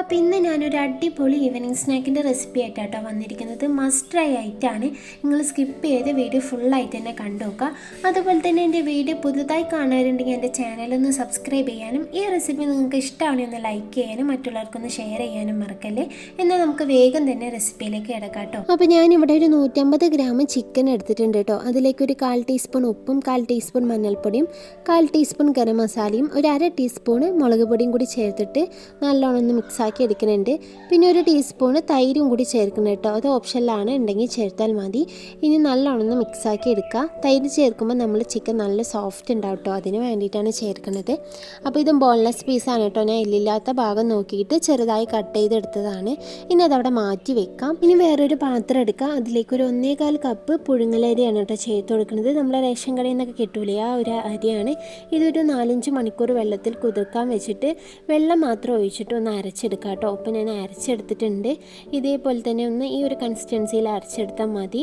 അപ്പോൾ ഇന്ന് ഞാനൊരു അടിപൊളി ഈവനിങ് സ്നാക്കിന്റെ റെസിപ്പി ആയിട്ടാട്ടോ വന്നിരിക്കുന്നത്. മസ്റ്റ് ട്രൈ ആയിട്ടാണ്. നിങ്ങൾ സ്കിപ്പ് ചെയ്ത് വീഡിയോ ഫുള്ളായിട്ട് തന്നെ കണ്ടു നോക്കുക. അതുപോലെ തന്നെ എന്റെ വീഡിയോ പുതുതായി കാണാറുണ്ടെങ്കിൽ എന്റെ ചാനലൊന്ന് സബ്സ്ക്രൈബ് ചെയ്യാനും ഈ റെസിപ്പി നിങ്ങൾക്ക് ഇഷ്ടമാണെങ്കിൽ ഒന്ന് ലൈക്ക് ചെയ്യാനും മറ്റുള്ളവർക്കൊന്ന് ഷെയർ ചെയ്യാനും മറക്കല്ലേ? എന്നാൽ നമുക്ക് വേഗം തന്നെ റെസിപ്പിയിലേക്ക് കിടക്കാം കേട്ടോ. അപ്പോൾ ഞാനിവിടെ ഒരു നൂറ്റമ്പത് ഗ്രാം ചിക്കൻ എടുത്തിട്ടുണ്ട് കേട്ടോ. അതിലേക്ക് ഒരു കാൽ ടീസ്പൂൺ ഉപ്പും കാൽ ടീസ്പൂൺ മഞ്ഞൾപ്പൊടിയും കാൽ ടീസ്പൂൺ ഗരം മസാലയും ഒരു അര ടീസ്പൂൺ മുളക് പൊടിയും കൂടി ചേർത്തിട്ട് നല്ലോണം ഒന്ന് മിക്സാക്കി എടുക്കുന്നുണ്ട്. പിന്നെ ഒരു ടീസ്പൂണ് തൈരും കൂടി ചേർക്കണം കേട്ടോ. അത് ഓപ്ഷനിലാണ് ഉണ്ടെങ്കിൽ ചേർത്താൽ മതി. ഇനി നല്ലോണം മിക്സ് ആക്കി എടുക്കുക. തൈര് ചേർക്കുമ്പോൾ നമ്മൾ ചിക്കൻ നല്ല സോഫ്റ്റ് ഉണ്ടാവും കേട്ടോ. അതിന് വേണ്ടിയിട്ടാണ് ചേർക്കുന്നത്. അപ്പോൾ ഇത് ബോൺലെസ് പീസാണ് കേട്ടോ. ഞാൻ എല്ലില്ലാത്ത ഭാഗം നോക്കിയിട്ട് ചെറുതായി കട്ട് ചെയ്തെടുത്തതാണ്. ഇനി അതവിടെ മാറ്റി വെക്കാം. ഇനി വേറൊരു പാത്രം എടുക്കുക. അതിലേക്ക് ഒരു ഒന്നേകാൽ കപ്പ് പുഴുങ്ങലരിയാണ് കേട്ടോ ചേർത്ത് കൊടുക്കുന്നത്. നമ്മളെ റേഷൻ കടയിൽ നിന്നൊക്കെ കിട്ടൂലേ ആ ഒരു അരിയാണ്. ഇതൊരു നാലഞ്ച് മണിക്കൂർ വെള്ളത്തിൽ കുതിർക്കാൻ വെച്ചിട്ട് വെള്ളം മാത്രം ഒഴിച്ചിട്ട് ഒന്ന് അരച്ചെടുക്കാം കേട്ടോ ഒപ്പം ഞാൻ അരച്ചെടുത്തിട്ടുണ്ട്. ഇതേപോലെ തന്നെ ഒന്ന് ഈ ഒരു കൺസിസ്റ്റൻസിയിൽ അരച്ചെടുത്താൽ മതി.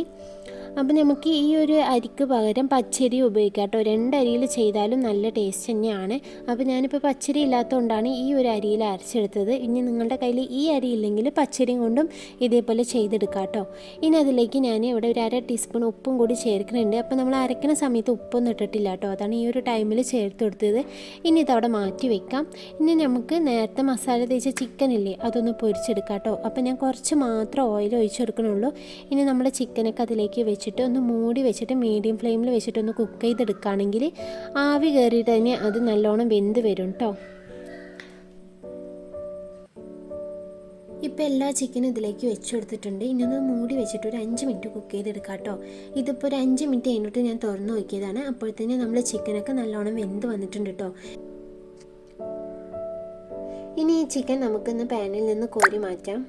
അപ്പോൾ നമുക്ക് ഈ ഒരു അരിക്ക് പകരം പച്ചരി ഉപയോഗിക്കാം കേട്ടോ. രണ്ടരിയിൽ ചെയ്താലും നല്ല ടേസ്റ്റ് തന്നെയാണ്. അപ്പോൾ ഞാനിപ്പോൾ പച്ചരി ഇല്ലാത്തതുകൊണ്ടാണ് ഈ ഒരു അരിയിൽ അരച്ചെടുത്തത്. ഇനി നിങ്ങളുടെ കയ്യിൽ ഈ അരി ഇല്ലെങ്കിൽ പച്ചരി കൊണ്ടും ഇതേപോലെ ചെയ്തെടുക്കാം കേട്ടോ. ഇനി അതിലേക്ക് ഞാൻ ഇവിടെ ഒരു അര ടീസ്പൂൺ ഉപ്പും കൂടി ചേർക്കുന്നുണ്ട്. അപ്പോൾ നമ്മൾ അരയ്ക്കുന്ന സമയത്ത് ഉപ്പൊന്നും ഇട്ടിട്ടില്ല കേട്ടോ. അതാണ് ഈ ഒരു ടൈമിൽ ചേർത്ത് കൊടുത്തത്. ഇനി ഇതവിടെ മാറ്റി വെക്കാം. ഇനി നമുക്ക് നേരത്തെ മസാല തേച്ച ചിക്കൻ ഇല്ലേ അതൊന്ന് പൊരിച്ചെടുക്കാം കേട്ടോ. അപ്പോൾ ഞാൻ കുറച്ച് മാത്രം ഓയിൽ ഒഴിച്ചെടുക്കണുള്ളൂ. ഇനി നമ്മുടെ ചിക്കനൊക്കെ അതിലേക്ക് വെച്ചിട്ട് ഒന്ന് മൂടി വെച്ചിട്ട് മീഡിയം ഫ്ലെയിമിൽ വെച്ചിട്ട് ഒന്ന് കുക്ക് ചെയ്തെടുക്കുകയാണെങ്കിൽ ആവി കയറിയിട്ട് തന്നെ അത് നല്ലോണം വെന്ത് വരും കേട്ടോ ഇപ്പോൾ എല്ലാ ചിക്കനും ഇതിലേക്ക് വെച്ച് കൊടുത്തിട്ടുണ്ട്. ഇനി ഒന്ന് മൂടി വെച്ചിട്ട് ഒരു അഞ്ച് മിനിറ്റ് കുക്ക് ചെയ്തെടുക്കാം കേട്ടോ ഇതിപ്പോൾ ഒരു അഞ്ച് മിനിറ്റ് കഴിഞ്ഞിട്ട് ഞാൻ തുറന്നു നോക്കിയതാണ്. അപ്പോഴത്തേന് നമ്മൾ ചിക്കനൊക്കെ നല്ലോണം വെന്ത് വന്നിട്ടുണ്ട് കേട്ടോ ഇനി ഈ ചിക്കൻ നമുക്കൊന്ന് പാനിൽ നിന്ന് കോരി മാറ്റാം.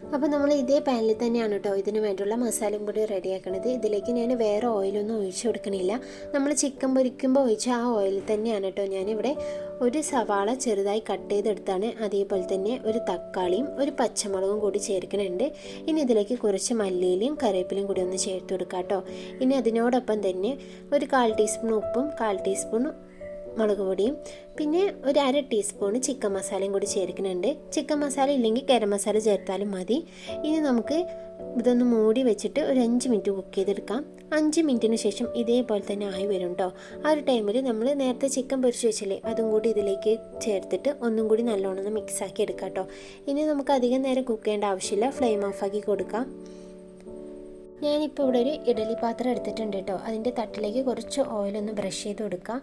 അപ്പോൾ നമ്മൾ ഇതേ പാനിൽ തന്നെയാണ് കേട്ടോ ഇതിന് വേണ്ടിയുള്ള മസാലയും കൂടി റെഡിയാക്കണത് ഇതിലേക്ക് ഞാൻ വേറെ ഓയിലൊന്നും ഒഴിച്ചു കൊടുക്കണില്ല. നമ്മൾ ചിക്കൻ പൊരിക്കുമ്പോൾ ഒഴിച്ച ആ ഓയിൽ തന്നെയാണ് കേട്ടോ ഞാനിവിടെ ഒരു സവാള ചെറുതായി കട്ട് ചെയ്തെടുത്താണ്. അതേപോലെ തന്നെ ഒരു തക്കാളിയും ഒരു പച്ചമുളകും കൂടി ചേർക്കുന്നുണ്ട് ഇനി ഇതിലേക്ക് കുറച്ച് മല്ലിയിലയും കറിവേപ്പിലയും കൂടി ഒന്ന് ചേർത്ത് കൊടുക്കാം കേട്ടോ ഇനി അതിനോടൊപ്പം തന്നെ ഒരു കാൽ ടീസ്പൂൺ ഉപ്പും കാൽ ടീസ്പൂൺ മുളക് പൊടിയും പിന്നെ ഒരു അര ടീസ്പൂൺ ചിക്കൻ മസാലയും കൂടി ചേർക്കുന്നുണ്ട്. ചിക്കൻ മസാല ഇല്ലെങ്കിൽ ഗരം മസാല ചേർത്താലും മതി. ഇനി നമുക്ക് ഇതൊന്ന് മൂടി വെച്ചിട്ട് ഒരു അഞ്ച് മിനിറ്റ് കുക്ക് ചെയ്തെടുക്കാം. അഞ്ച് മിനിറ്റിന് ശേഷം ഇതേപോലെ തന്നെ ആയി വരും കേട്ടോ ആ ഒരു ടൈമിൽ നമ്മൾ നേരത്തെ ചിക്കൻ പൊരിച്ച് വെച്ചില്ലേ അതും കൂടി ഇതിലേക്ക് ചേർത്തിട്ട് ഒന്നും കൂടി നല്ലോണം ഒന്ന് മിക്സ് ആക്കി എടുക്കാം കേട്ടോ ഇനി നമുക്ക് അധികം നേരം കുക്ക് ചെയ്യേണ്ട ആവശ്യമില്ല. ഫ്ലെയിം ഓഫ് ആക്കി കൊടുക്കാം. ഞാനിപ്പോൾ ഇവിടെ ഒരു ഇഡലി പാത്രം എടുത്തിട്ടുണ്ട് കേട്ടോ അതിന്റെ തട്ടിലേക്ക് കുറച്ച് ഓയിലൊന്ന് ബ്രഷ് ചെയ്ത് കൊടുക്കാം.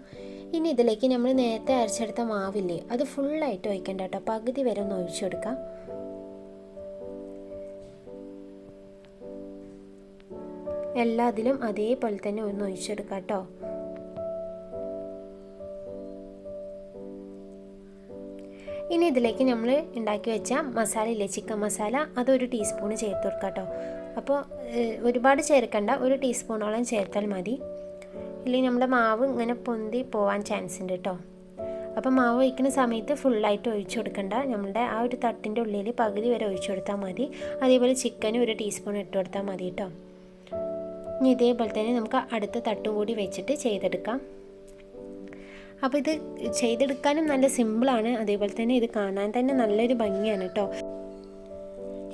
ഇനി ഇതിലേക്ക് നമ്മൾ നേരത്തെ അരച്ചെടുത്ത മാവില്ലേ അത് ഫുള്ളായിട്ട് ഒഴിക്കണ്ട കേട്ടോ പകുതി വരെ ഒന്ന് ഒഴിച്ചു കൊടുക്കാം എല്ലാത്തിലും അതേപോലെ തന്നെ ഒന്ന് ഒഴിച്ചെടുക്കാം കേട്ടോ ഇനി ഇതിലേക്ക് നമ്മൾ ഉണ്ടാക്കി വെച്ച മസാല ഇല്ലേ ചിക്കൻ മസാല അതൊരു ടീസ്പൂണ് ചേർത്ത് കൊടുക്കാം കേട്ടോ അപ്പോൾ ഒരുപാട് ചേർക്കണ്ട ഒരു ടീസ്പൂണോളം ചേർത്താൽ മതി. ഇല്ലെങ്കിൽ നമ്മുടെ മാവ് ഇങ്ങനെ പൊന്തി പോവാൻ ചാൻസ് ഉണ്ട് കേട്ടോ അപ്പം മാവ് ഒഴിക്കുന്ന സമയത്ത് ഫുള്ളായിട്ട് ഒഴിച്ചു കൊടുക്കണ്ട. നമ്മുടെ ആ ഒരു തട്ടിന്റെ ഉള്ളിൽ പകുതി വരെ ഒഴിച്ചു കൊടുത്താൽ മതി. അതേപോലെ ചിക്കനും ഒരു ടീസ്പൂൺ ഇട്ട് കൊടുത്താൽ മതി കേട്ടോ ഇനി ഇതേപോലെ തന്നെ നമുക്ക് അടുത്ത തട്ടും കൂടി വെച്ചിട്ട് ചെയ്തെടുക്കാം. അപ്പോൾ ഇത് ചെയ്തെടുക്കാനും നല്ല സിമ്പിളാണ് അതേപോലെ തന്നെ ഇത് കാണാൻ തന്നെ നല്ലൊരു ഭംഗിയാണ് കേട്ടോ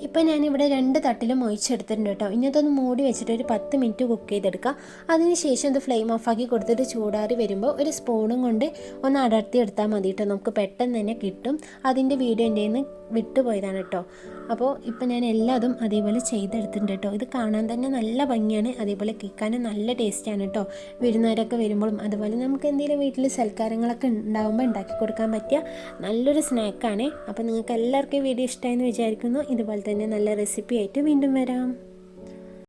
ഇപ്പം ഞാനിവിടെ രണ്ട് തട്ടിലും ഒഴിച്ചെടുത്തിട്ടുണ്ട് കേട്ടോ. ഇനി അതൊന്ന് മൂടി വെച്ചിട്ട് ഒരു പത്ത് മിനിറ്റ് കുക്ക് ചെയ്തെടുക്കുക അതിനുശേഷം ഇത് ഫ്ലെയിം ഓഫാക്കി കൊടുത്തിട്ട് ചൂടാറി വരുമ്പോൾ ഒരു സ്പൂണും കൊണ്ട് ഒന്ന് അടർത്തി എടുത്താൽ മതി കേട്ടോ. നമുക്ക് പെട്ടെന്ന് തന്നെ കിട്ടും. അതിന്റെ വീഡിയോ എന്റെ നിന്ന് വിട്ടുപോയതാണ് കേട്ടോ. അപ്പോൾ ഇപ്പം ഞാൻ എല്ലാതും അതേപോലെ ചെയ്തെടുത്തിട്ടുണ്ട് കേട്ടോ. ഇത് കാണാൻ തന്നെ നല്ല ഭംഗിയാണ്. അതേപോലെ കേൾക്കാനും നല്ല ടേസ്റ്റാണ് കേട്ടോ. വിരുന്നുകാരൊക്കെ വരുമ്പോഴും അതുപോലെ നമുക്ക് എന്തെങ്കിലും വീട്ടിൽ സൽക്കാരങ്ങളൊക്കെ ഉണ്ടാകുമ്പോൾ ഉണ്ടാക്കി കൊടുക്കാൻ പറ്റിയ നല്ലൊരു സ്നാക്കാണ്. അപ്പോൾ നിങ്ങൾക്ക് എല്ലാവർക്കും വീഡിയോ ഇഷ്ടമായെന്ന് വിചാരിക്കുന്നു. ഇതുപോലെ തന്നെ നല്ല റെസിപ്പി ആയിട്ട് വീണ്ടും വരാം.